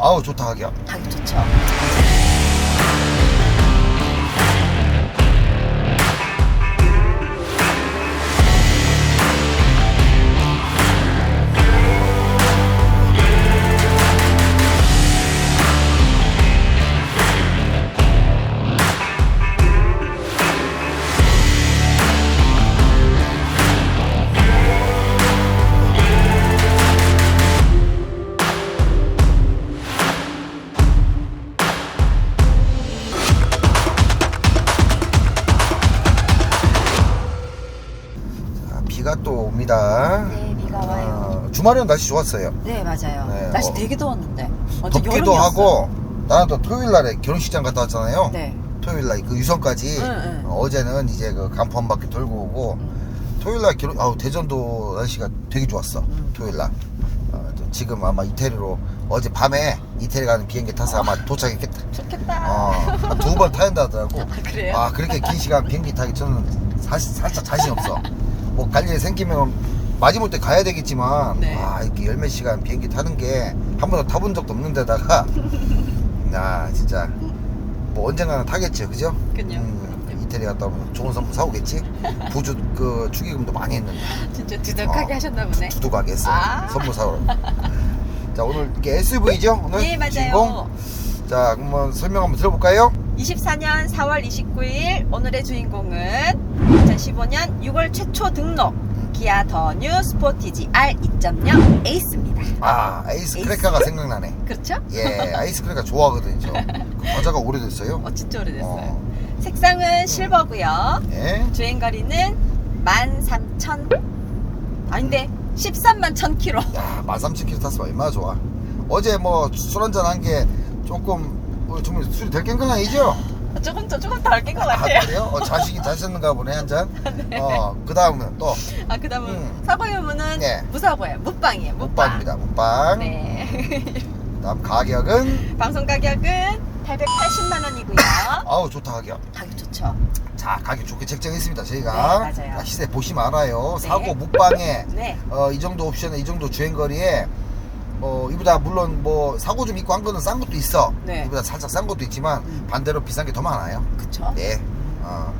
아우 좋다 하기야. 가기 좋죠. 주말에는 날씨 좋았어요. 네, 맞아요. 네, 날씨 어. 되게 더웠는데. 완전 덥기도 여름이었어요. 하고 나는 또 토요일 날에 결혼식장 갔다 왔잖아요. 네. 토요일 날 그 유성까지 응, 응. 어, 어제는 이제 그한 바퀴 돌고 오고 음. 토요일 날 결혼 아우 대전도 날씨가 되게 좋았어. 음. 토요일 날. 어, 또 지금 아마 이태리로 어제 밤에 이태리 가는 비행기 타서 아마 도착했겠다. 좋겠다. 어, 두 번 타야 한다 하더라고. 아, 그래요? 아, 그렇게 긴 시간 비행기 타기 저는 사실 살짝 자신 없어. 뭐 갈 일이 생기면 마지못해 가야 되겠지만 네. 아, 이렇게 열몇 시간 비행기 타는 게 한 번도 타본 적도 없는 데다가 나 진짜 뭐 언젠가는 타겠죠. 그죠? 그럼요. 음, 이태리 갔다 오면 좋은 선물 사오겠지. 부주 그 축의금도 많이 했는데 진짜 두둑하게 어. 하셨나 보네. 두둑하게 했어. 아. 선물 사오러. 자, 오늘 이게 SUV죠? 오늘 예, 맞아요. 주인공. 자, 한번 설명 한번 들어볼까요? 24년 4월 29일 오늘의 주인공은 2015년 6월 최초 등록 기아 더 뉴 스포티지 R 2.0 에이스입니다. 아, 아이스 에이스. 크래커가 생각나네. 그렇죠? 예, 아이스 크래커 좋아하거든요. 저. 그 과자가 오래됐어요. 어 진짜 오래됐어요. 어. 색상은 실버고요. 예. 주행 거리는 13,000 아닌데 13만 1000km. 야, 13,000km 탔으면 얼마나 좋아. 어제 뭐 술 한잔 한 게 조금 뭐 정말 술이 덜깬건 아니죠? 조금 더 조금 덜 깬 것 아, 같아요. 그래요? 어, 자식이 자셨는가 보네 한 잔. 어, 그 다음은 또 아 그다음은 음. 사고 유무는 예. 무사고예요. 무빵이에요. 무빵. 묵빵입니다. 묵빵. 네. 다음 가격은 방송 가격은 880만 원이고요. 아우 좋다 가격. 가격 좋죠. 자 가격 좋게 책정했습니다 저희가. 네, 맞아요. 자, 시세 보시면 알아요. 네. 사고 묵빵에 네. 어, 이 정도 옵션에 이 정도 주행거리에 어, 이보다 물론 뭐 사고 좀 있고 한 거는 싼 것도 있어. 네. 이보다 살짝 싼 것도 있지만 음. 반대로 비싼 게 더 많아요. 그쵸? 네. 어.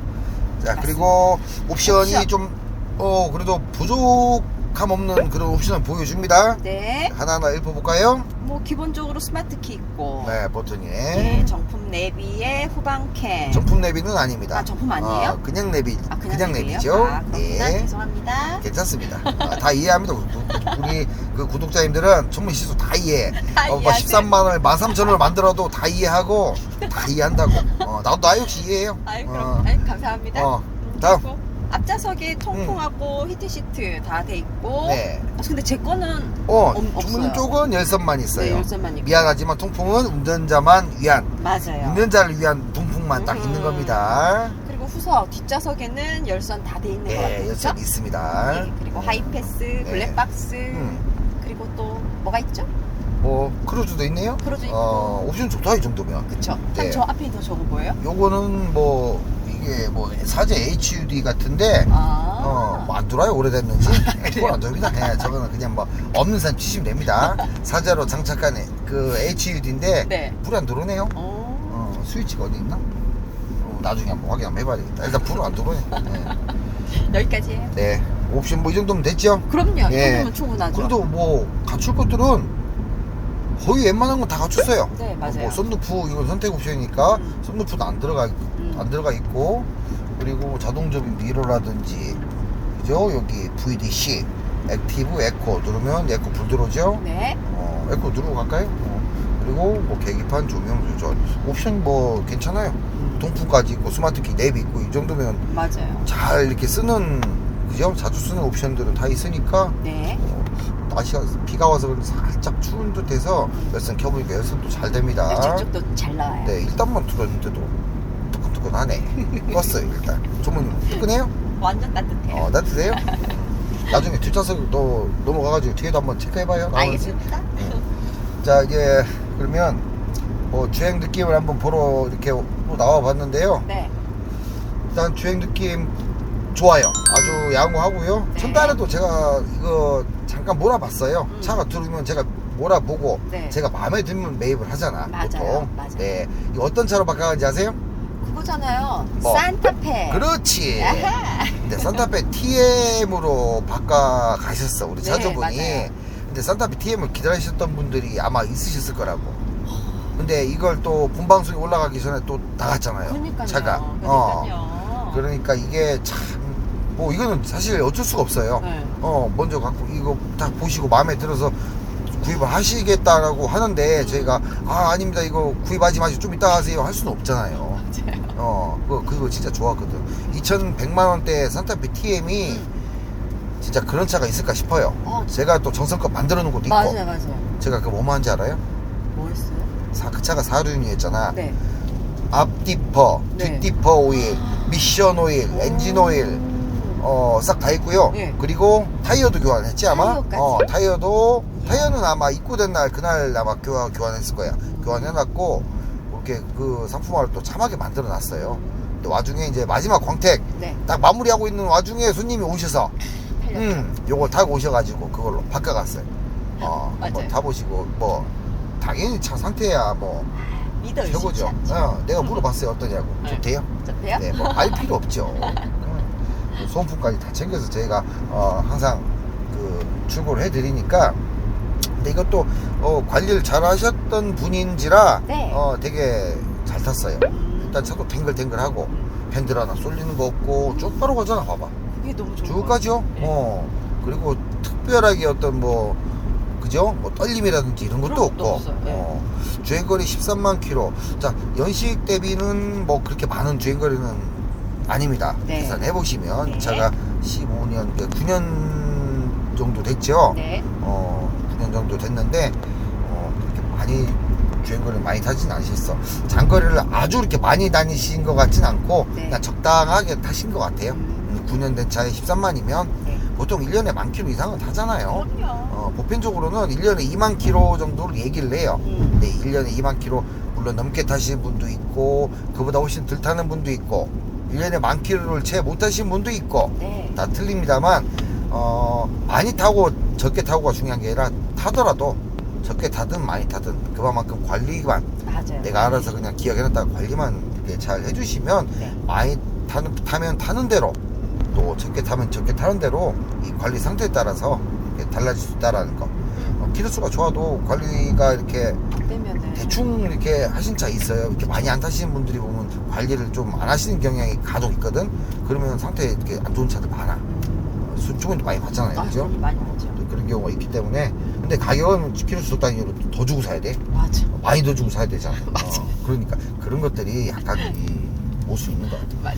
자 맞습니다. 그리고 옵션이 옵션. 좀 어, 그래도 부족 함 없는 그런 옵션을 보여줍니다. 네. 하나하나 읽어볼까요? 뭐 기본적으로 스마트키 있고. 네, 버튼이. 네, 정품 내비에 후방캠. 정품 내비는 아닙니다. 아, 정품 아니에요? 어, 그냥 내비, 아, 그냥, 내비예요? 내비죠. 아, 그렇구나. 네. 죄송합니다. 괜찮습니다. 아, 다 이해합니다. 우리- 우리 그 구독자님들은 전문 실수 다 이해. 다 어, 뭐 이해하세요. 13만 원, 13,000원을 만들어도 다 이해하고 다 이해한다고. 어, 나도 나 역시 이해해요. 아이 어, 그럼 아이 감사합니다. 어, 음, 다음. 그리고 앞좌석에 통풍하고 히트 시트 다 돼 있고. 네. 아, 근데 제 거는 어, 없- 없어요. 쪽은 열선만 네, 있어요. 열쇠만 있고. 미안하지만 통풍은 운전자만 위한, 맞아요. 운전자를 위한 통풍만 딱 있는 음. 겁니다. 그리고 후석 뒷좌석에는 열선 다 돼 있는 거 예, 같아요. 열선 그쵸? 있습니다. 네, 그리고 하이패스, 블랙박스, 음. 그리고 또 뭐가 있죠? 뭐 크루즈도 있네요. 크루즈 있고. 어, 옵션 좋다 이 정도면. 그쵸? 네. 네. 저 앞에 있는 저거 뭐예요? 요거는 뭐 이게 뭐 사제 HUD 같은데 아. 어, 뭐안 돌아요 오래됐는지 그건 안 돌립니다. 네, 저거는 그냥 뭐 없는 사람 치시면 됩니다. 사제로 장착한 그 HUD인데 네. 불이 안 들어오네요. 어. 어, 스위치가 어디 있나? 어, 나중에 한번 확인 한번 해봐야 되겠다. 일단 불은 안 들어오네. 네. 여기까지예요. 네. 옵션 뭐 이 정도면 됐죠? 그럼요. 이 예. 정도면 충분하죠. 그래도 뭐 갖출 것들은 거의 웬만한 건 다 갖췄어요. 네, 맞아요. 뭐 썬루프 이건 선택 옵션이니까 음. 썬루프도 안 들어가. 안 들어가 있고 그리고 자동 접인 미러라든지 그죠? 여기 VDC 액티브 에코 누르면 에코 불 들어오죠? 네. 어, 에코 누르고 갈까요? 어, 그리고 뭐 계기판 조명 조절 옵션 뭐 괜찮아요. 동풍까지 있고 스마트키 내비 있고 이 정도면 맞아요. 잘 이렇게 쓰는 그죠? 자주 쓰는 옵션들은 다 있으니까 네. 어, 날씨가 비가 와서 그런지 살짝 추운 듯해서 열선 켜보니까 열선도 잘 됩니다. 저쪽도 잘 나와요. 네, 일단만 들었는데도 뜨끈뜨끈하네. 껐어요, 일단. 조모님, 뜨끈해요? 완전 따뜻해요. 어, 따뜻해요? 나중에 뒷좌석 또 넘어가가지고 뒤에도 한번 체크해봐요. 알겠습니다. 자, 이제, 그러면, 뭐, 주행 느낌을 한번 보러 이렇게 또 나와봤는데요. 네. 일단 주행 느낌 좋아요. 아주 양호하고요. 네. 첫날에도 제가 이거 잠깐 몰아봤어요. 음. 차가 들어오면 제가 몰아보고 네. 제가 마음에 들면 매입을 하잖아 맞아요, 보통 맞아요. 네 이거 어떤 차로 바꿔가는지 아세요? 그거잖아요. 뭐? 산타페. 그렇지 아하. 근데 산타페 TM으로 바꿔 가셨어 우리 네, 차주분이 맞아요. 근데 산타페 TM을 기다리셨던 분들이 아마 있으셨을 거라고 근데 이걸 또 본방송에 올라가기 전에 또 나갔잖아요 그러니까요. 차가 어 그러니까요. 그러니까 이게 참 뭐 이거는 사실 어쩔 수가 없어요 네. 어 먼저 갖고 이거 딱 보시고 마음에 들어서 구입을 하시겠다라고 하는데 저희가 아 아닙니다 이거 구입하지 마시고 좀 이따 하세요 할 수는 없잖아요 맞아요. 어 그거, 그거 진짜 좋았거든 2100만 원대 산타페 TM이 음. 진짜 그런 차가 있을까 싶어요 어, 제가 또 정성껏 만들어 놓은 것도 있고 맞아요, 맞아요. 제가 그 뭐만 한지 알아요? 뭐였어요? 사, 그 차가 4륜이었잖아 네. 앞디퍼 네. 뒷디퍼 오일 미션 오일 엔진 오일 어, 싹 다 있고요. 예. 그리고 타이어도 교환했지 아마. 타이어까지? 어, 타이어도 예. 타이어는 아마 입고된 날 그날 아마 교환 교환했을 거야. 교환해놨고 이렇게 그 상품화를 또 참하게 만들어 놨어요. 근데 와중에 이제 마지막 광택 네. 딱 마무리하고 있는 와중에 손님이 오셔서. 음, 요거 타고 오셔가지고 그걸로 바꿔갔어요. 어, 한번 맞아요. 타보시고 뭐 당연히 차 상태야 뭐 믿어 최고죠. 어, 내가 물어봤어요 어떠냐고. 네. 좋대요? 좋대요? 네, 뭐 알 필요 없죠. 음. 소음품까지 다 챙겨서 저희가 어, 항상 그 출고를 해드리니까. 근데 이것도 어, 관리를 잘 하셨던 분인지라 네. 어, 되게 잘 탔어요. 음. 일단 차도 탱글탱글하고 핸들 하나 쏠리는 거 없고 쭉 바로 가잖아, 봐봐. 이게 너무 좋은 쭉 가죠. 네. 어. 그리고 특별하게 어떤 뭐 그죠? 뭐 떨림이라든지 이런 것도 그런 것도 없고. 없어요. 네. 어. 주행거리 13만 킬로. 자, 연식 대비는 뭐 그렇게 많은 주행거리는 아닙니다. 네. 계산해 보시면 네. 이 차가 15년, 9년 정도 됐죠. 네. 어, 9년 정도 됐는데 어, 그렇게 많이 주행거리를 많이 타진 않으셨어. 장거리를 아주 이렇게 많이 다니신 것 같진 않고 네. 그냥 적당하게 타신 것 같아요. 음. 9년 된 차에 13만이면 네. 보통 1년에 만 킬로 이상은 타잖아요. 그럼요. 어, 보편적으로는 1년에 2만 킬로 정도를 얘기를 해요. 음. 네, 1년에 2만 킬로 물론 넘게 타시는 분도 있고 그보다 훨씬 덜 타는 분도 있고 1년에 만 킬로를 채 못 타시는 분도 있고 네. 다 틀립니다만 어, 많이 타고 적게 타고가 중요한 게 아니라 타더라도 적게 타든 많이 타든 그만큼 관리만 맞아요. 내가 알아서 그냥 기억해놨다가 관리만 이렇게 잘 해주시면 네. 많이 타는, 타면 타는 대로 또 적게 타면 적게 타는 대로 이 관리 상태에 따라서 이렇게 달라질 수 있다라는 거 어, 키로수가 좋아도 관리가 이렇게 되면은 대충 이렇게 하신 차 있어요. 이렇게 많이 안 타시는 분들이 보면 관리를 좀 안 하시는 경향이 간혹 있거든. 그러면 상태 이렇게 안 좋은 차들 많아. 어, 수주문도 많이 받잖아요. 아, 그죠? 돈이 많이 나죠. 또 그런 경우가 있기 때문에. 근데 가격은 키로수 적당히 이유로 더 주고 사야 돼. 맞아. 많이 더 주고 사야 되잖아. 맞아. 어, 그러니까 그런 것들이 약간 올수 있는 것 같아. 맞아.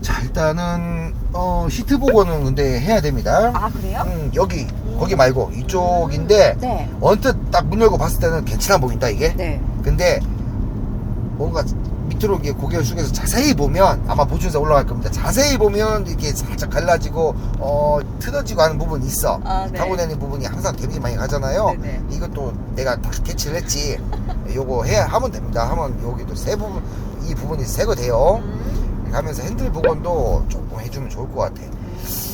자, 일단은 어, 시트 복원은 근데 해야 됩니다. 아 그래요? 음, 여기 거기 말고 이쪽인데 네. 언뜻 딱 문 열고 봤을 때는 괜찮아 보인다 이게. 네. 근데 뭔가 밑으로 이렇게 고개를 숙여서 자세히 보면 아마 보충사 올라갈 겁니다. 자세히 보면 이렇게 살짝 갈라지고 어 틀어지고 하는 부분이 있어. 아, 네. 타고 다니는 부분이 항상 데미지 많이 가잖아요. 네네. 이것도 내가 다 캐치를 했지. 요거 해 하면 됩니다. 하면 여기도 세 부분 이 부분이 새거 돼요. 음. 하면서 핸들 복원도 조금 해주면 좋을 것 같아.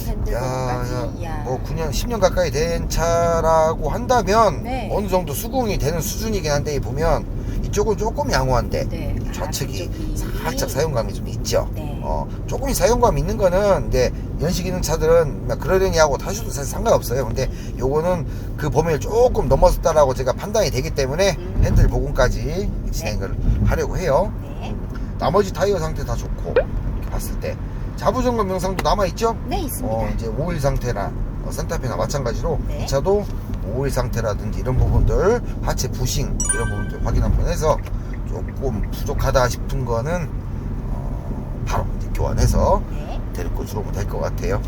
핸들 야. 뭐 9년, 10년 가까이 된 차라고 한다면 네. 어느 정도 수긍이 되는 수준이긴 한데 보면 이쪽은 조금 양호한데 네. 아, 좌측이 그쪽이. 살짝 사용감이 좀 있죠. 네. 어, 조금 사용감 있는 거는 근데 연식 있는 차들은 막 그러려니 하고 타셔도 사실 상관없어요. 근데 요거는 그 범위를 조금 넘어섰다라고 제가 판단이 되기 때문에 음. 핸들 복원까지 진행을 하려고 해요. 네. 나머지 타이어 상태 다 좋고 이렇게 봤을 때 자부점검 영상도 남아 있죠? 네 있습니다. 어, 이제 오일 상태나 어, 산타페나 마찬가지로 네. 이 차도 오일 상태라든지 이런 부분들 하체 부싱 이런 부분들 확인 한번 해서 조금 부족하다 싶은 거는 어, 바로 이제 교환해서 네. 데리고 들어오면 될 것 같아요.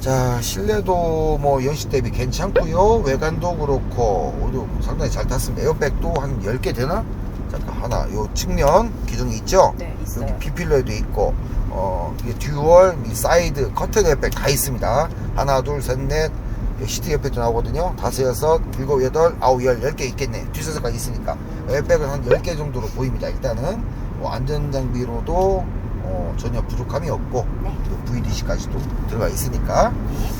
자 실내도 뭐 연식 대비 괜찮고요 외관도 그렇고 오도 상당히 잘 탔습니다 에어백도 한 10개 되나? 잠깐 하나 요 측면 기둥이 있죠? 네 있어요. 여기 비필러에도 있고 어 이게 듀얼 이 사이드 커튼 에어백 다 있습니다 하나 둘 셋 넷 시트 옆에도 나오거든요 다섯 여섯 일곱 여덟 아홉 열 열 개 있겠네 뒷좌석까지 있으니까 에어백은 한 열 개 정도로 보입니다 일단은 뭐 안전장비로도 어, 전혀 부족함이 없고 네. 또 VDC까지도 들어가 있으니까 네.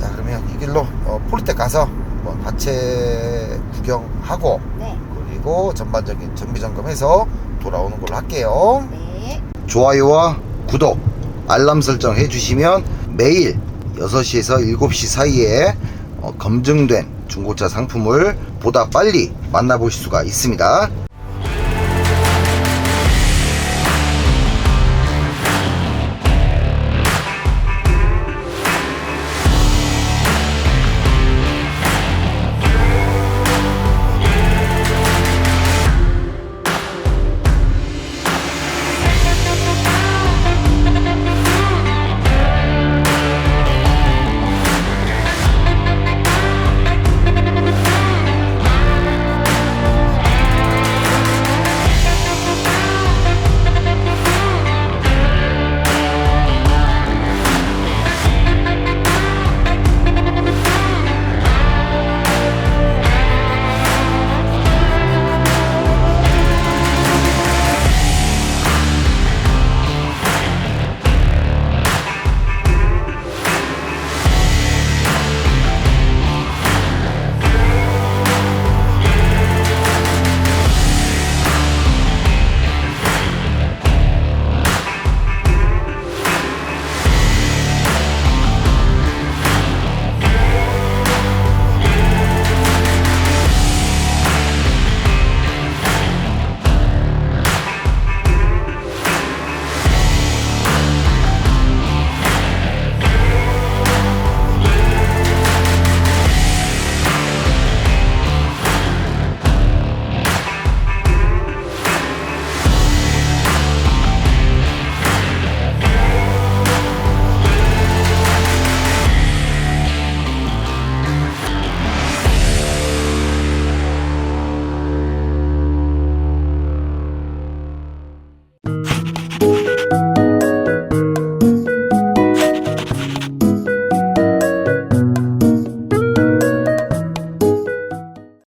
자 그러면 이 길로 어, 폴리텍 가서 한번 하체 구경하고 네. 그리고 전반적인 정비 점검해서 돌아오는 걸로 할게요. 네. 좋아요와 구독, 알람 설정 해주시면 매일 6시에서 7시 사이에 어, 검증된 중고차 상품을 보다 빨리 만나보실 수가 있습니다.